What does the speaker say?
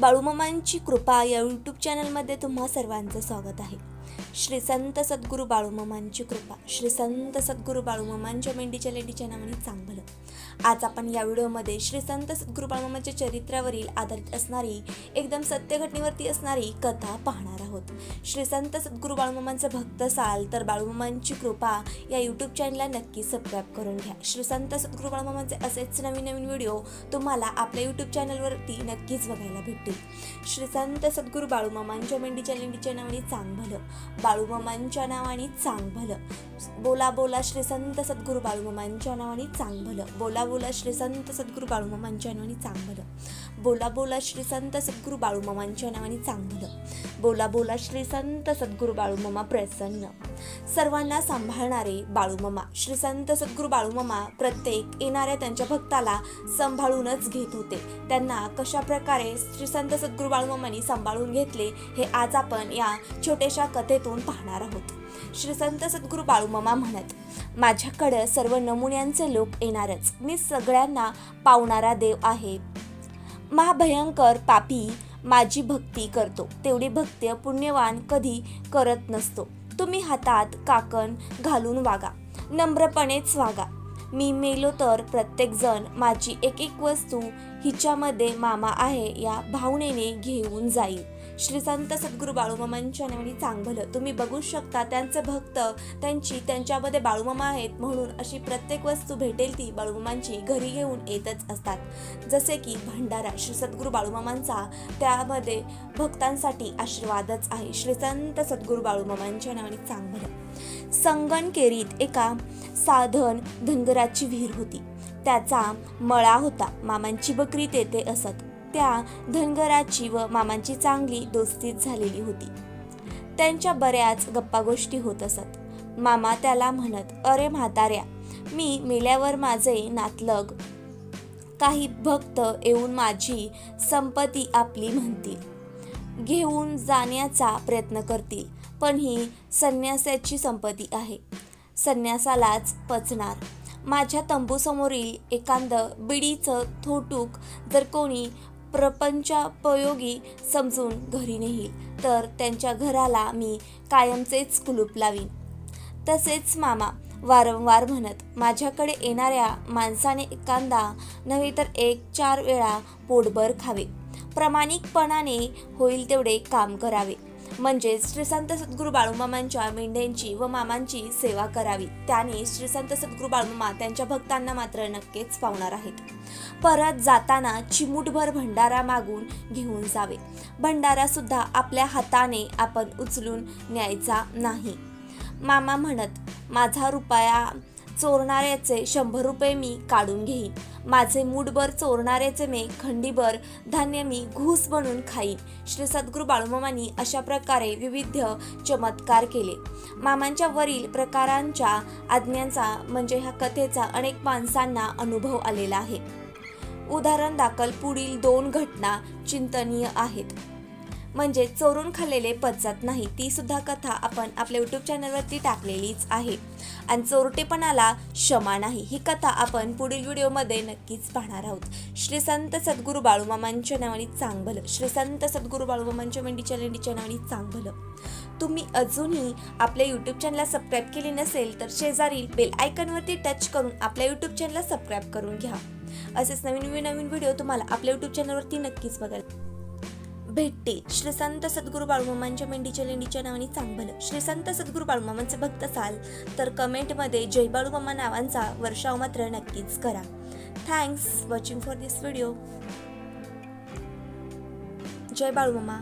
बाळूमामांची कृपा या यूट्यूब चॅनलमध्ये तुम्हा सर्वांचं स्वागत आहे. श्री संत सद्गुरू बाळूमामांची कृपा. श्री संत सद्गुरू बाळूमामांच्या मेंढीच्या लेडीच्या नावाने चांगलं. आज आपण या व्हिडिओमध्ये श्री संत सद्गुरू बाळूमामाच्या चरित्रावरील आधारित असणारी एकदम सत्य घटनेवरती असणारी कथा पाहणार आहोत. श्री संत सद्गुरू बाळूमामांचे भक्त असाल तर बाळूमामांची कृपा या यूट्यूब चॅनलला नक्की सबस्क्राईब करून घ्या. श्री संत सद्गुरू बाळूमामांचे असेच नवीन नवीन व्हिडिओ तुम्हाला आपल्या यूट्यूब चॅनलवरती नक्कीच बघायला भेटतील. श्री संत सद्गुरू बाळूमामांच्या मेंढीच्या लेंडीच्या नावाने चांग भलं बाळूमामांच्या नावाने चांग भलं बोला बोला श्री संत सद्गुरू बाळूमामांच्या नावाने चांग भलं बोला बोला श्री संत सद्गुरू बाळूमामांच्या नावाने चांग भलं बोला बोला श्री संत सद्गुरू बाळूमामांच्या नावाने चांग भलं बोला बोला श्री संत सद्गुरू बाळूमामा प्रसन्न. सर्वांना सांभाळणारे बाळूमामा श्री संत सद्गुरू बाळूमामा प्रत्येक येणाऱ्या त्यांच्या भक्ताला सांभाळूनच घेत होते. त्यांना कशा प्रकारे श्री संत सद्गुरू बाळूमामांनी सांभाळून घेतले हे आज आपण या छोट्याशा कथेतून पाहणार आहोत. श्री संत सद्गुरू बाळूमामा म्हणत माझ्याकडं सर्व नमुन्यांचे लोक येणारच. मी सगळ्यांना पावणारा देव आहे. महाभयंकर पापी माझी भक्ती करतो. तेवढी भक्ती पुण्यवान कधी करत नसतो. तुम्ही हातात काकण घालून वागा. नम्रपणेच वागा. मी मेलो तर प्रत्येकजण माझी एक एक वस्तू हिच्यामध्ये मामा आहे या भावनेने घेऊन जाईल. श्री संत सद्गुरू बाळूमामांच्या नावाने चांगलं. तुम्ही बघू शकता त्यांचे भक्त त्यांची त्यांच्यामध्ये बाळूमामा आहेत म्हणून अशी प्रत्येक वस्तू भेटेल ती बाळूमामांची घरी घेऊन येतच असतात. जसे की भंडारा श्री सद्गुरू बाळूमामांचा त्यामध्ये भक्तांसाठी आशीर्वादच आहे. श्री संत सद्गुरू बाळूमामांच्या नावाने चांगलं. संगणकेरीत एका साधन धनगराची विहीर होती. त्याचा मळा होता. मामांची बकरी तेथे असत. त्या धनगराची व मामांची चांगली दोस्तीच झालेली होती. त्यांच्या बऱ्याच गप्पा गोष्टी होत असत. मामा त्याला म्हणत अरे म्हाताऱ्या मी मेल्यावर माझे नातलग काही भक्त येऊन माझी संपत्ती आपली म्हणतील. घेऊन जाण्याचा प्रयत्न करतील पण ही संन्यासाची संपत्ती आहे. संन्यासालाच पचणार. माझ्या तंबूसमोरील एकांद बिडीचं थोटूक जर कोणी प्रपंचापयोगी समजून घरी नेईल. तर त्यांच्या घराला मी कायमचेच कुलूप लावीन. तसेच मामा वारंवार म्हणत माझ्याकडे येणाऱ्या माणसाने एखादा नव्हे तर एक चार वेळा पोटभर खावे. प्रामाणिकपणाने होईल तेवढे काम करावे. म्हणजे श्री संत सद्गुरू बाळूमामांच्या मेंढ्यांची व मामांची सेवा करावी. त्याने श्रीसंत सद्गुरू बाळूमामा त्यांच्या भक्तांना मात्र नक्कीच पावणार आहेत. परत जाताना चिमूटभर भंडारा मागून घेऊन जावे. भंडारा सुद्धा आपल्या हाताने आपण उचलून न्यायचा नाही. मामा म्हणत माझा रुपया चोरणाऱ्याचे शंभर रुपये मी काढून घेईन. माझे मूठभर चोरणाऱ्याचे मी खंडीभर धान्य मी घूस बनून खाईन. श्री सद्गुरू बाळूमामांनी अशा प्रकारे विविध चमत्कार केले. मामांच्या वरील प्रकारांच्या आज्ञांचा म्हणजे ह्या कथेचा अनेक माणसांना अनुभव आलेला आहे. उदाहरण दाखल पुढील दोन घटना चिंतनीय आहेत. म्हणजे चोरून खाल्लेले पचत नाही ती सुद्धा कथा आपण आपल्या यूट्यूब चॅनलवरती टाकलेलीच आहे. आणि चोरटेपणाला क्षमा नाही ही कथा आपण पुढील व्हिडिओमध्ये नक्कीच पाहणार आहोत. श्री संत सद्गुरू बाळूमामांच्या नावाने चांगलं श्री संत सद्गुरू बाळूमामांच्या मेंढीच्या लेंडीच्या नावाने चांगलं तुम्ही अजूनही आपल्या यूट्यूब चॅनलला सबस्क्राईब केले नसेल तर शेजारील बेल आयकॉनवरती टच करून आपल्या यूट्यूब चॅनलला सबस्क्राईब करून घ्या. असेच नवीन नवीन व्हिडिओ तुम्हाला आपल्या यूट्यूब चॅनलवरती नक्कीच बघायला भेटते. श्री संत सद्गुरू बाळूमामांच्या मेंढीच्या लेंडीच्या नावाने चांगलं श्री संत सद्गुरू बाळूमामांचे भक्त असाल तर कमेंटमध्ये जय बाळूमामा नावांचा वर्षाव मात्र नक्कीच करा. Thanks watching for this video Jai Balumama.